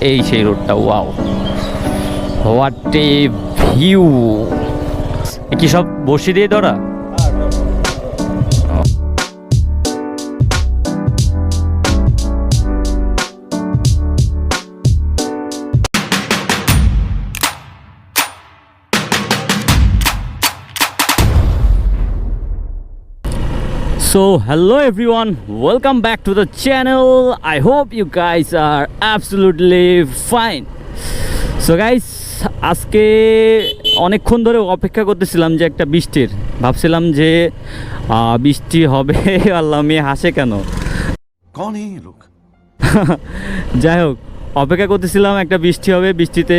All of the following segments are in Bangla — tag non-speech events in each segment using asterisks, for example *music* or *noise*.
এই সেই রোডটা ওয়াও হোয়াট ভিউ কি সব বসি দিয়ে ধরা So hello everyone, welcome back to the channel. I hope you guys are absolutely fine. So guys, আজকে অনেকক্ষণ ধরে অপেক্ষা করতেছিলাম যে একটা বৃষ্টির ভাবছিলাম যে বৃষ্টি হবে *laughs* আল্লাহ মেয়ে হাসে কেন লোক *laughs* যাই হোক অপেক্ষা করতেছিলাম একটা বৃষ্টি হবে বৃষ্টিতে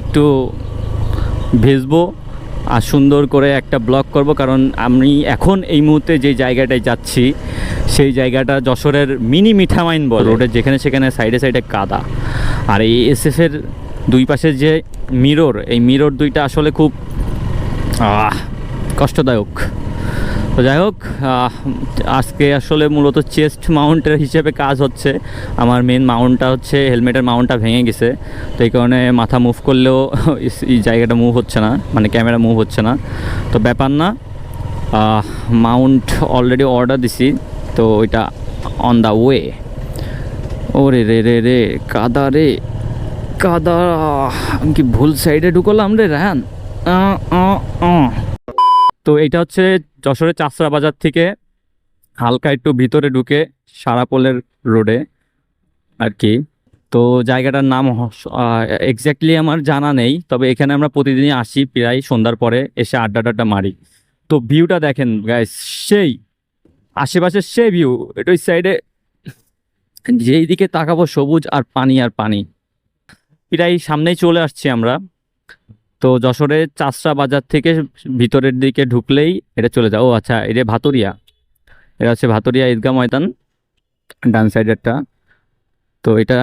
একটু ভেজবো আর সুন্দর করে একটা ব্লগ করব, কারণ আমি এখন এই মুহূর্তে যে জায়গাটায় যাচ্ছি, সেই জায়গাটা যশোরের মিনি মিঠামাইন বল। রোডের যেখানে সেখানে সাইডে সাইডে কাদা। আর এই এসএফের দুই পাশের যে মিরর এই মিরর দুইটা আসলে খুব কষ্টদায়ক। তো যাই হোক আজকে আসলে মূলত চেস্ট মাউন্টের হিসেবে কাজ হচ্ছে। আমার মেন মাউন্টটা হচ্ছে, হেলমেটের মাউন্টটা ভেঙে গেছে। তো এই কারণে মাথা মুভ করলেও *laughs* এই জায়গাটা মুভ হচ্ছে না মানে ক্যামেরা মুভ হচ্ছে না। তো ব্যাপার না মাউন্ট অলরেডি অর্ডার দিছি, তো ওইটা অন দ্য ওয়ে ওরে রে রে রে, কাদা রে, কাদা। কি ভুল সাইডে ঢুকলাম রে র্যান তো এটা হচ্ছে যশোরের চাষরা বাজার থেকে হালকা একটু ভিতরে ঢুকে সারাপোলের রোডে আর কি। তো জায়গাটার নাম এক্স্যাক্টলি আমার জানা নেই, তবে এখানে আমরা প্রতিদিনই আসি, প্রায় সন্ধ্যার পরে এসে আড্ডা টাড্ডা মারি। তো ভিউটা দেখেন গাইস সেই আশেপাশে সেই ভিউ এটা ওই সাইডে যেই দিকে তাকাবো সবুজ আর পানি আর পানি। প্রায় সামনেই চলে আসছি আমরা। তো যশোরের চাষরা বাজার থেকে ভিতরের দিকে ঢুকলেই এটা চলে যাও ও আচ্ছা এটা ভাতুরিয়া। এটা হচ্ছে ভাতুরিয়া ঈদগাহ ময়দান, ডান সাইডেরটা। তো এটা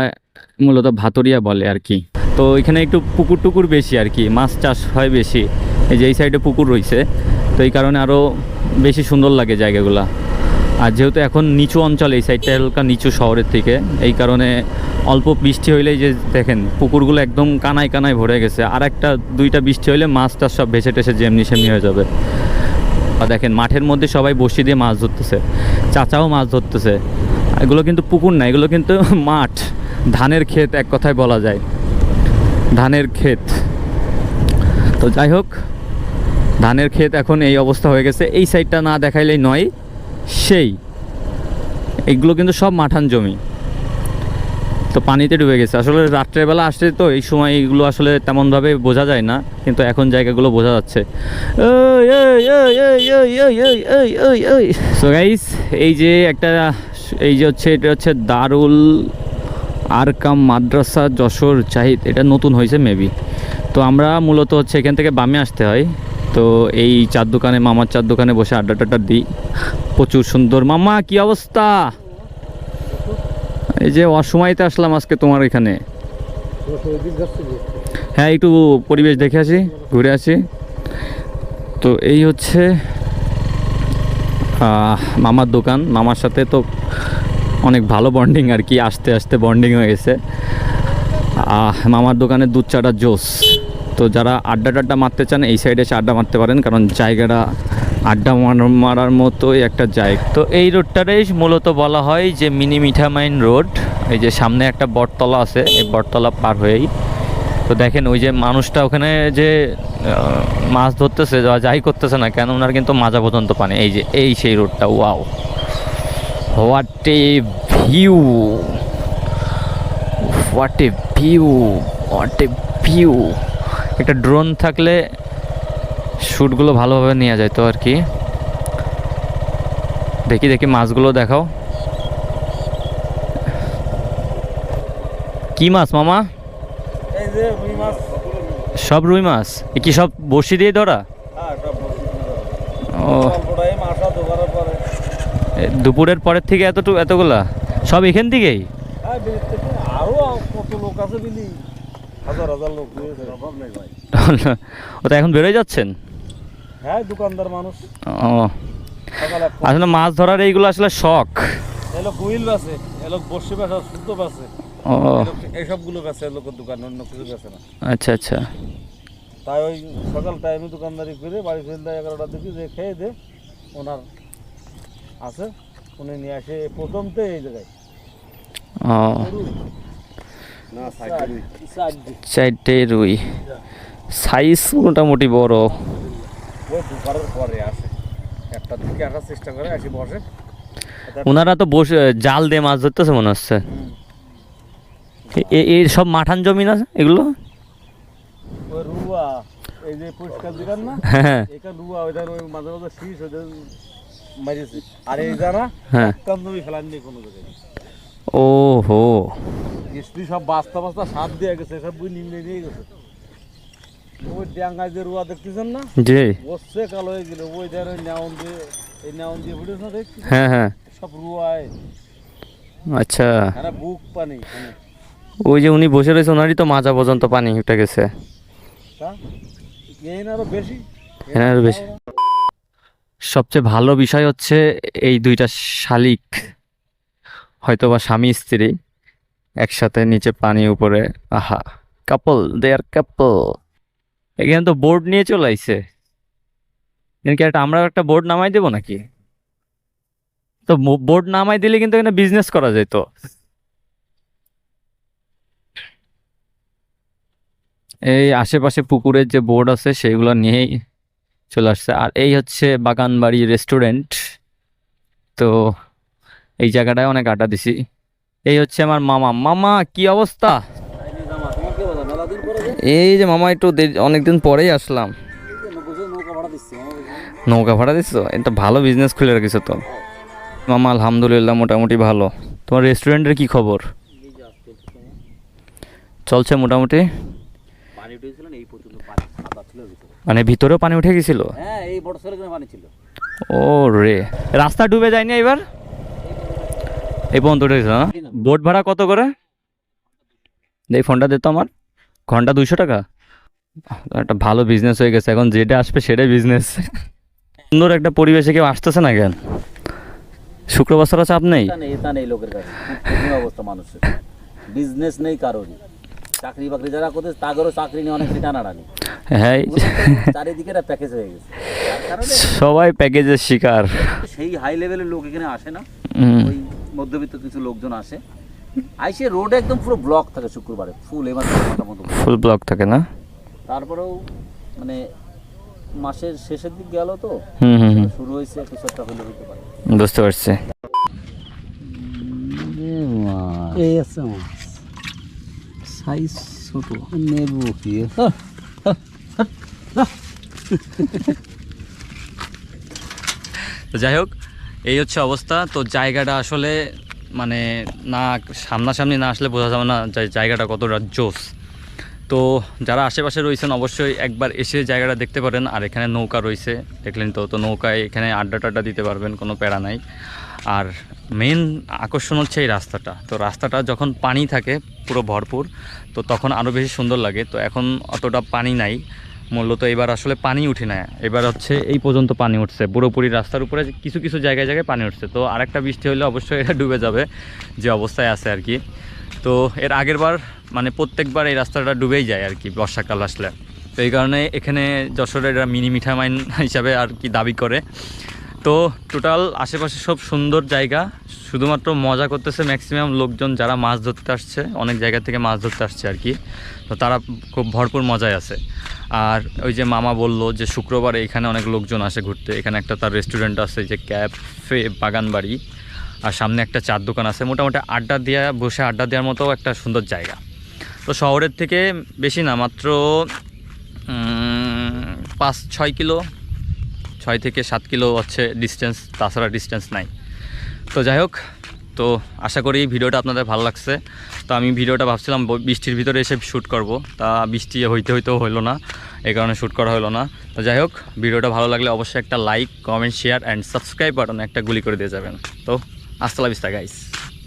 মূলত ভাতুরিয়া বলে আর কি। তো এখানে একটু পুকুর টুকুর বেশি আর কি, মাছ চাষ হয় বেশি। এই যে এই সাইডে পুকুর রয়েছে। তো এই কারণে আরও বেশি সুন্দর লাগে জায়গাগুলা। আর যেহেতু এখন নিচু অঞ্চল, এই সাইডটা হালকা নিচু শহরের থেকে এই কারণে অল্প বৃষ্টি হইলেই যে দেখেন, পুকুরগুলো একদম কানায় কানায় ভরে গেছে। আর একটা দুইটা বৃষ্টি হইলে মাছটা সব ভেসে টেসে যেমনি সেমনি হয়ে যাবে। আর দেখেন, মাঠের মধ্যে সবাই বসি দিয়ে মাছ ধরতেছে। চাচাও মাছ ধরতেছে। এগুলো কিন্তু পুকুর না, এগুলো কিন্তু *laughs* মাঠ। ধানের ক্ষেত এক কথায় বলা যায়। ধানের ক্ষেত। তো যাই হোক, ধানের ক্ষেত এখন এই অবস্থা হয়ে গেছে। এই সাইডটা না দেখাইলেই নয় সেই। এগুলো কিন্তু সব মাঠান জমি। তো পানিতে ডুবে গেছে। আসলে রাত্রেবেলা আসছে তো এই সময় এইগুলো আসলে তেমনভাবে বোঝা যায় না কিন্তু এখন জায়গাগুলো বোঝা যাচ্ছে। সো গাইস এই যে একটা এই যে হচ্ছে এটা হচ্ছে দারুল আরকাম মাদ্রাসা যশোর চাহিদ এটা নতুন হয়েছে মেবি তো আমরা মূলত হচ্ছে এখান থেকে বামে আসতে হয়। তো এই চার দোকানে, মামার চার দোকানে বসে আড্ডা টাড্ডা দিই। প্রচুর সুন্দর। মামা কি অবস্থা? এই যে অসময়তে আসলাম আজকে তোমার এখানে। হ্যাঁ একটু পরিবেশ দেখে আসি, ঘুরে আসি। তো এই হচ্ছে মামার দোকান। মামার সাথে তো অনেক ভালো বন্ডিং আর কি, আস্তে আস্তে বন্ডিং হয়ে গেছে। মামার দোকানের দুধ চাটা জোস। তো যারা আড্ডা টাড্ডা মারতে চান, এই সাইডে এসে আড্ডা মারতে পারেন, কারণ জায়গাটা আড্ডা মার- মারার মতোই একটা জায়গা। তো এই রোডটারে মূলত বলা হয় যে মিনি মিঠামাইন রোড এই যে সামনে একটা বটতলা আছে, এই বটতলা পার হয়েই। তো দেখেন ওই যে মানুষটা ওখানে যে মাছ ধরতেছে যাই করতেছে না কেন, ওনার কিন্তু মাজা পর্যন্ত পানি। এই যে, এই সেই রোডটা wow what a view what a view what a view একটা ড্রোন থাকলে শ্যুটগুলো ভালোভাবে নেওয়া যায় তো আর কি। দেখি দেখি মাছগুলো দেখাও। কি মাছ মামা? সব রুই মাছ? এ কি সব বসি দিয়ে ধরা? হ্যাঁ সব বসে ও। দুপুরের পরের থেকে এতটুকু এতগুলা? সব এখান থেকেই? হ্যাঁ আরও কত লোক আছে হাজার হাজার লোক অভাব নেই ভাই। *laughs* ও তো এখন বেরোয় যাচ্ছেন? হ্যাঁ দোকানদার মানুষ। ও। আসলে মাছ ধরার এইগুলো আসলে শখ। এলো কুইল আছে এলো বসে বেসা। শুদ্ধ আছে ও এইসবগুলো বেছে লোকের দোকান অন্য কিছু বেছে না। আচ্ছা আচ্ছা। তাই ওই সকাল টাইমে দোকানদারি করে বাড়ি ফিরলে এগারোটার দিকে যে খেয়ে দে ওনার আছে উনি নিয়ে আসে প্রথমতে এই জায়গায়। ও। চারটে রুই সাইজ মোটামুটি বড়। ওনারা তো বসে জাল দিয়ে মাছ ধরতেছে মনে হচ্ছে। এই সব মাঠান জমি না এগুলো? ওই রুয়া এই যে পরিষ্কার দোকান না? হ্যাঁ। এটা রুয়া ওইটার ওই মাঝে মাঝে শীষ ওইটা মারিয়েছে। আর এই জানা হ্যাঁ। কান্দবি ফেলাননি কোনো জায়গায়। ও হো সব বাস্তা বাস্তা সাপ দিয়ে গেছে সব বই নিমে নিয়ে গেছে। ওই ড্যাঙ্গায় যে রুয়া দেখতেছেন না? জি। বসছে কালো হয়ে গেল ওই ধারে ওই নেওন দিয়ে এই নেওন দিয়ে ফুটেছে না দেখছি? হ্যাঁ হ্যাঁ। সব রুয়ায়। আচ্ছা। এরা বুক পানি ওই যে উনি বসে রয়েছে ওনারই তো মাজা পর্যন্ত পানি উঠে গেছে। আরও বেশি? আরও বেশি। সবচেয়ে ভালো বিষয় হচ্ছে এই দুইটা শালিক হয়তো বা স্বামী স্ত্রী। একসাথে নিচে পানি উপরে। আহা কাপল দে আর কাপল এখানে তো বোর্ড নিয়ে চলে আইছে। এখানে একটা আমরা একটা বোর্ড নামাই দেবো নাকি? তো বোর্ড নামাই দিলে কিন্তু এখানে বিজনেস করা যেত এই আশেপাশে পুকুরের যে বোর্ড আছে, সেগুলো নিয়েই চলে আসছে। আর এই হচ্ছে বাগানবাড়ি রেস্টুরেন্ট তো এই জায়গাটায় অনেক আড্ডা দিছি। এই হচ্ছে আমার মামা। মামা কি অবস্থা? এই যে মামা একটু অনেকদিন পরেই আসলাম। নৌকা ভাড়া দিচ্ছ? এটা ভালো বিজনেস খুলে রেখেছো তো। মামা আলহামদুলিল্লাহ মোটামুটি ভালো। তোমার রেস্টুরেন্টের কি খবর? চলছে মোটামুটি। মানে ভিতরেও পানি উঠে গেছিল? হ্যাঁ ও রে। রাস্তা ডুবে যায়নি এবার? এই পর্যন্ত উঠে না বোট ভাড়া কত করে? এই ফোনটা দিত আমার। ঘণ্টা দুইশো টাকা? একটা ভালো বিজনেস হয়ে গেছে। এখন যেটা আসবে সেটাই বিজনেস সুন্দর একটা পরিবেশে কেউ আসতেছে না কেন? শুক্রবার ছাড়া চাপ নেই? এটা নেই এটা লোকের কাছে। অবস্থা মানুষের। বিজনেস নেই কারোরই চাকরি বাকরি যারা করতে তাদেরও চাকরি নিয়ে অনেক টানাটানি। হ্যাঁ। চারিদিকে একটা প্যাকেজ হয়ে গেছে। সবাই প্যাকেজের শিকার। সেই হাই লেভেলের লোক এখানে আসে না। ওই মধ্যবিত্ত কিছু লোকজন আসে। আইসে রোড একদম পুরো ব্লক থাকে শুক্রবারে ফুল এবার মোটামুটি ফুল ব্লক থাকে না? তারপরেও মানে মাসের শেষের দিক গেল তো হুম হুম হুম। শুরু হয়েছে কিছু একটা হলে হতে পারে। বুঝতে পারছি। এই আছে সাইজ ছোট। নেবু কি? তো যাই হোক এই হচ্ছে অবস্থা। তো জায়গাটা আসলে মানে না, সামনাসামনি না আসলে বোঝা যাবে না জায়গাটা কতটা জোস। তো যারা আশেপাশে রয়েছেন অবশ্যই একবার এসে জায়গাটা দেখতে পারেন। আর এখানে নৌকা রয়েছে, দেখলেন তো। তো নৌকায় এখানে আড্ডা টাড্ডা দিতে পারবেন, কোনো প্যারা নাই। আর মেন আকর্ষণ হচ্ছে এই রাস্তাটা। তো রাস্তাটা যখন পানি থাকে পুরো ভরপুর, তো তখন আরও বেশি সুন্দর লাগে। তো এখন অতটা পানি নাই। মূলত এবার আসলে পানি উঠে না। এবার হচ্ছে এই পর্যন্ত পানি উঠছে। পুরোপুরি রাস্তার উপরে কিছু কিছু জায়গায় জায়গায় পানি উঠছে। তো আরেকটা বৃষ্টি হলে অবশ্যই এটা ডুবে যাবে, যে অবস্থায় আছে আর কি। তো এর আগের বার মানে প্রত্যেকবার এই রাস্তাটা ডুবেই যায় আর কি, বর্ষাকাল আসলে। তো এই কারণে এখানে যশোরের এরা মিনি মিঠা মাইন হিসাবে আর কি দাবি করে। তো টোটাল আশেপাশে সব সুন্দর জায়গা। শুধুমাত্র মজা করতেছে ম্যাক্সিমাম লোকজন যারা মাছ ধরতে আসছে, অনেক জায়গা থেকে মাছ ধরতে আসছে আর কি। তো তারা খুব ভরপুর মজায় আছে। আর ওই যে মামা বলল যে শুক্রবারে এখানে অনেক লোকজন আসে ঘুরতে। এখানে একটা তার রেস্টুরেন্ট আছে যে ক্যাফে বাগানবাড়ি। আর সামনে একটা চার দোকান আছে। মোটামুটি আড্ডা দেওয়া বসে আড্ডা দেওয়ার মতো একটা সুন্দর জায়গা। তো শহরের থেকে বেশি না, মাত্র পাঁচ, ছয় কিলো, ছয় থেকে সাত কিলো হচ্ছে ডিস্টেন্স তাছাড়া ডিস্টেন্স নাই। তো যাই হোক তো আশা করি ভিডিওটা আপনাদের ভালো লাগছে। তো আমি ভিডিওটা ভাবছিলাম বৃষ্টির ভিতরে এসে শ্যুট করব। তা বৃষ্টি হইতে হইতেও হইল না এই কারণে শ্যুট করা হলো না। তো যাই হোক, ভিডিওটা ভালো লাগলে অবশ্যই একটা like comment share and subscribe button একটা গুলি করে দিয়ে যাবেন। তো আসসালাম বিস্তা গাইস